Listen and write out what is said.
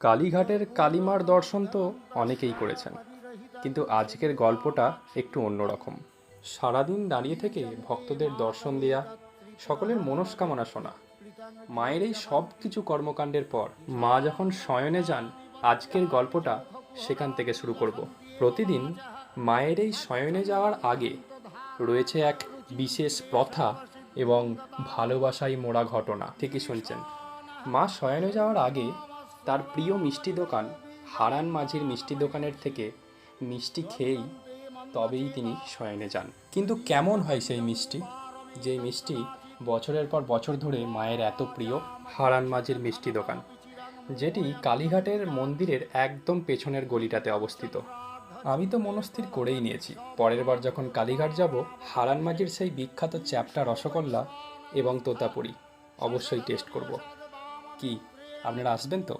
কালীঘাটের কালীমার দর্শন তো অনেকেই করেছেন। কিন্তু আজকের গল্পটা একটু অন্যরকম। সারাদিন দাঁড়িয়ে থেকে ভক্তদের দর্শন দেয়া, সকলের মনস্কামনা শোনা। মায়ের এই সব কিছু কর্মকাণ্ডের পর মা যখন শয়নে যান, আজকের গল্পটা সেখান থেকে শুরু করব। প্রতিদিন মায়ের এই শয়নে যাওয়ার আগে রয়েছে এক বিশেষ প্রথা এবং ভালোবাসায় মোড়া ঘটনা। ঠিকই শুনছেন। মা শয়নে যাওয়ার আগে তার প্রিয় মিষ্টি দোকান হারান মাঝির মিষ্টি দোকানের থেকে মিষ্টি খেয়েই তবেই তিনি শয়নে যান। কিন্তু কেমন হয় সেই মিষ্টি? যে মিষ্টি বছরের পর বছর ধরে মায়ের এত প্রিয় হারান মাঝির মিষ্টি দোকান, যেটি কালীঘাটের মন্দিরের একদম পেছনের গলিটাতে অবস্থিত। আমি তো মনস্থির করেই নিয়েছি। পরের বার যখন কালীঘাট যাব, হারান মাঝির সেই বিখ্যাত চ্যাপটা রসগোল্লা এবং তোতাপুরি অবশ্যই টেস্ট করব। কি, আপনারা আসবেন তো?